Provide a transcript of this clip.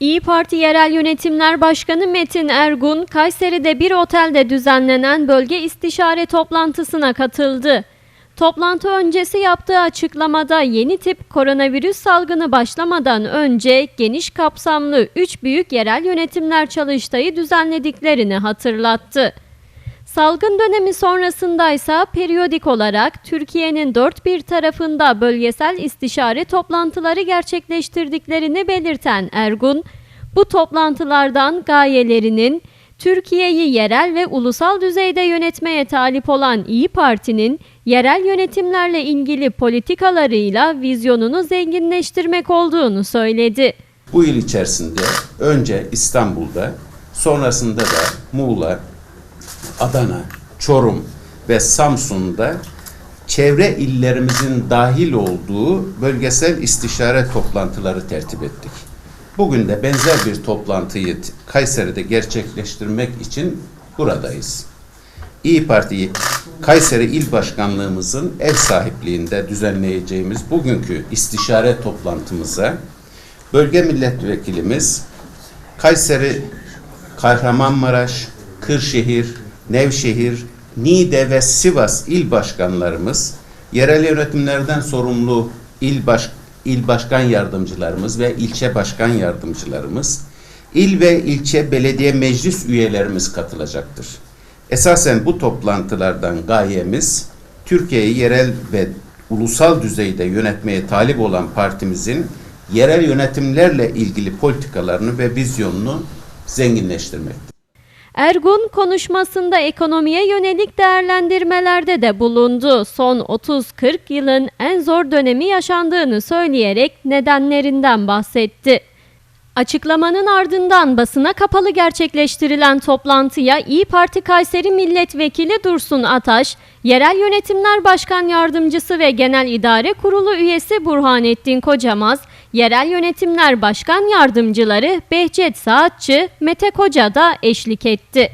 İyi Parti Yerel Yönetimler Başkanı Metin Ergun, Kayseri'de bir otelde düzenlenen bölge istişare toplantısına katıldı. Toplantı öncesi yaptığı açıklamada yeni tip koronavirüs salgını başlamadan önce geniş kapsamlı 3 büyük yerel yönetimler çalıştayı düzenlediklerini hatırlattı. Salgın dönemi sonrasındaysa periyodik olarak Türkiye'nin dört bir tarafında bölgesel istişare toplantıları gerçekleştirdiklerini belirten Ergun, bu toplantılardan gayelerinin Türkiye'yi yerel ve ulusal düzeyde yönetmeye talip olan İyi Parti'nin yerel yönetimlerle ilgili politikalarıyla vizyonunu zenginleştirmek olduğunu söyledi. Bu yıl içerisinde önce İstanbul'da, sonrasında da Muğla, Adana, Çorum ve Samsun'da çevre illerimizin dahil olduğu bölgesel istişare toplantıları tertip ettik. Bugün de benzer bir toplantıyı Kayseri'de gerçekleştirmek için buradayız. İyi Parti Kayseri İl Başkanlığımızın ev sahipliğinde düzenleyeceğimiz bugünkü istişare toplantımıza bölge milletvekilimiz Kayseri, Kahramanmaraş, Kırşehir, Nevşehir, Niğde ve Sivas il başkanlarımız, yerel yönetimlerden sorumlu il baş il başkan yardımcılarımız ve ilçe başkan yardımcılarımız, il ve ilçe belediye meclis üyelerimiz katılacaktır. Esasen bu toplantılardan gayemiz Türkiye'yi yerel ve ulusal düzeyde yönetmeye talip olan partimizin yerel yönetimlerle ilgili politikalarını ve vizyonunu zenginleştirmektir. Ergun konuşmasında ekonomiye yönelik değerlendirmelerde de bulundu. Son 30-40 yılın en zor dönemi yaşandığını söyleyerek nedenlerinden bahsetti. Açıklamanın ardından basına kapalı gerçekleştirilen toplantıya İyi Parti Kayseri Milletvekili Dursun Ataş, Yerel Yönetimler Başkan Yardımcısı ve Genel İdare Kurulu üyesi Burhanettin Kocamaz, Yerel Yönetimler Başkan Yardımcıları Behçet Saatçı, Mete Koca da eşlik etti.